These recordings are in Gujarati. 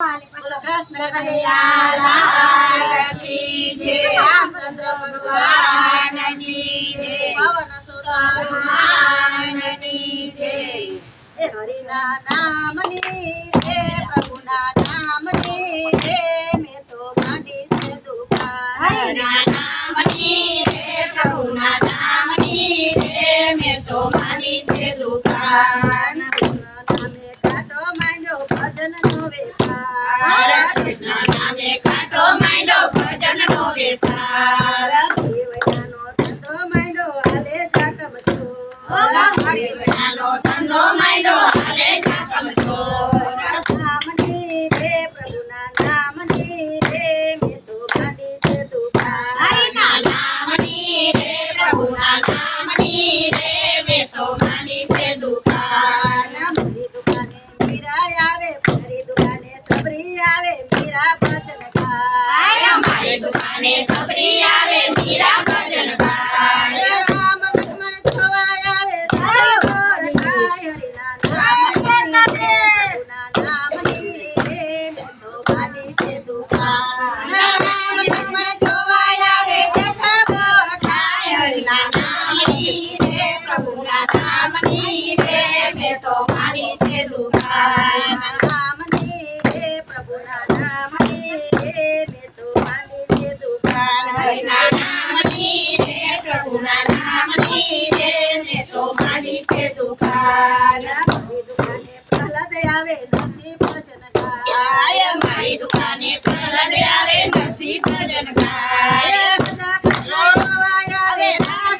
કૃષ્ણ. રામચંદ્ર ભગવાનની જય. પવન સુત. હરિના નામની જય, પ્રભુના નામની જય. ધંધો માંડ્યો હાલે આવે નરસિંહ ભજન ગાય. મારી દુકાને પ્રહલાદ આવે નરસિંહ ભજન ગાય બધા કૃષ્ણ જોવાય આવે રામ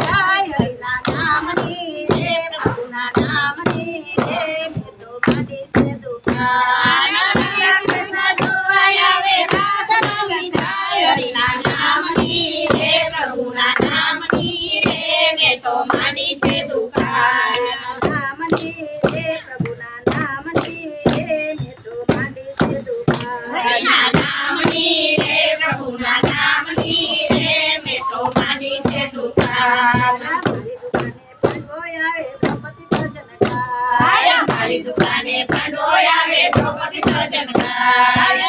જાય. હરિના નામની રે પ્રભુના નામની રે મેં તો માંડી છે દુકાન. કૃષ્ણ જોવાય આવે દાસ નમી જાય હરિના નામની રે પ્રભુના નામની રે મેં તો માંડી છે આય મારી દુકાને પાંડવોય આવે દ્રૌપદી ભજન ગાય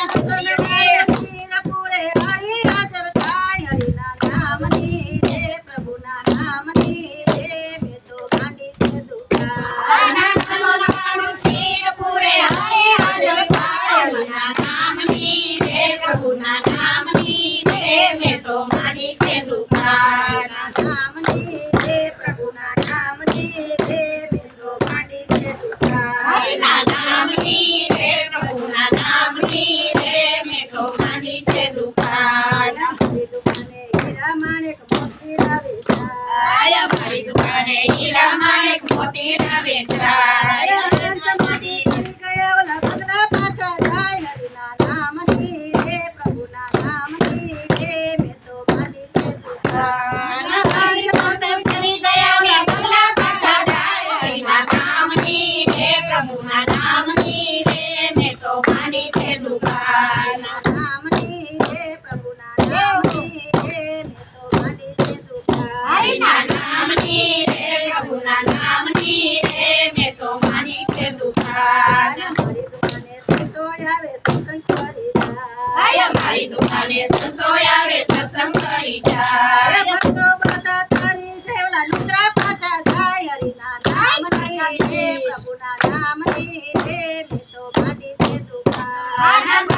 વીરપુરે હરિ હાજર થાય. હરિના નામની રે પ્રભુના નામની રે મેં તો માંડી છે દુકાન. સોનાનું ચીર પૂરે હરે હાજર થાય હરિના નામની રે પ્રભુના નામની રે મેં તો માંડી છે દુકાન નામની રે પ્રભુના નામની રે મેં તો નામની રે પ્રભુના નામની રે મેં તો માંડી છે દુકાન મારી દુકાને હીરા માણેક મોતી લાવે દુકાન. નામની રે પ્રભુના નામની રે મેં તો માંડી છે દુકાન મારી દુકાને સંતો આવે સત્સંગ કરી જાય. મારી દુકાને સંતો આવે સત્સંગ કરી જાય ભક્તો બધા તારી જેવલા લુગડા પાછા જાય. હરિના નામની રે પ્રભુના નામની રે મેં તો માંડી છે દુકાન.